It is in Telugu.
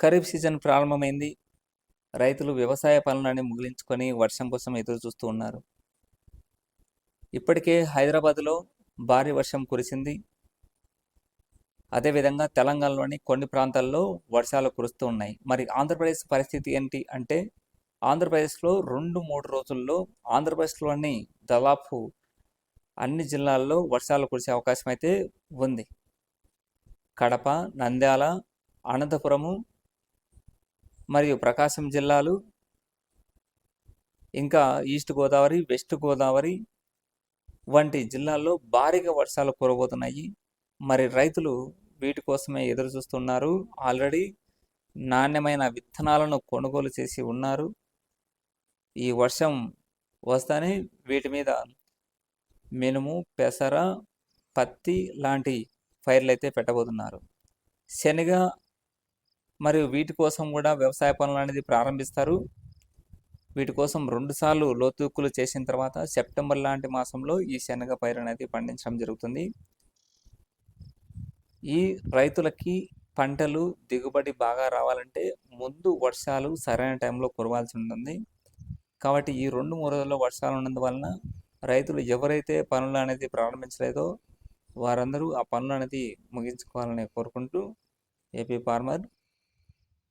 ఖరీఫ్ సీజన్ ప్రారంభమైంది. రైతులు వ్యవసాయ పనులని ముగిలించుకొని వర్షం కోసం ఎదురు చూస్తూ ఉన్నారు. ఇప్పటికే హైదరాబాద్లో భారీ వర్షం కురిసింది. అదేవిధంగా తెలంగాణలోని కొన్ని ప్రాంతాల్లో వర్షాలు కురుస్తూ ఉన్నాయి. మరి ఆంధ్రప్రదేశ్ పరిస్థితి ఏంటి అంటే ఆంధ్రప్రదేశ్లో రెండు మూడు రోజుల్లో ఆంధ్రప్రదేశ్లోని దాదాపు అన్ని జిల్లాల్లో వర్షాలు కురిసే అవకాశం అయితే ఉంది. కడప నంద్యాల అనంతపురము మరియు ప్రకాశం జిల్లాలు ఇంకా ఈస్ట్ గోదావరి వెస్ట్ గోదావరి వంటి జిల్లాల్లో భారీగా వర్షాలు కురబోతున్నాయి. మరి రైతులు వీటి కోసమే ఎదురు చూస్తున్నారు ఆల్రెడీ నాణ్యమైన విత్తనాలను కొనుగోలు చేసి ఉన్నారు. ఈ వర్షం వస్తానే వీటి మీద మినుము పెసర పత్తి లాంటి పైర్లు అయితే పెట్టబోతున్నారు. శనగ మరియు వీటి కోసం కూడా వ్యవసాయ పనులు అనేది ప్రారంభిస్తారు. వీటి కోసం రెండుసార్లు లోతుక్కులు చేసిన తర్వాత సెప్టెంబర్ లాంటి మాసంలో ఈ శనగ పైరు అనేది పండించడం జరుగుతుంది. ఈ రైతులకి పంటలు దిగుబడి బాగా రావాలంటే ముందు వర్షాలు సరైన టైంలో కురవాల్సి ఉంటుంది. కాబట్టి ఈ రెండు మూడు రోజుల్లో వర్షాలు ఉన్నందువలన రైతులు ఎవరైతే పనులు అనేది ప్రారంభించలేదో వారందరూ ఆ పనులు అనేది ముగించుకోవాలని కోరుకుంటూ ఏపీ ఫార్మర్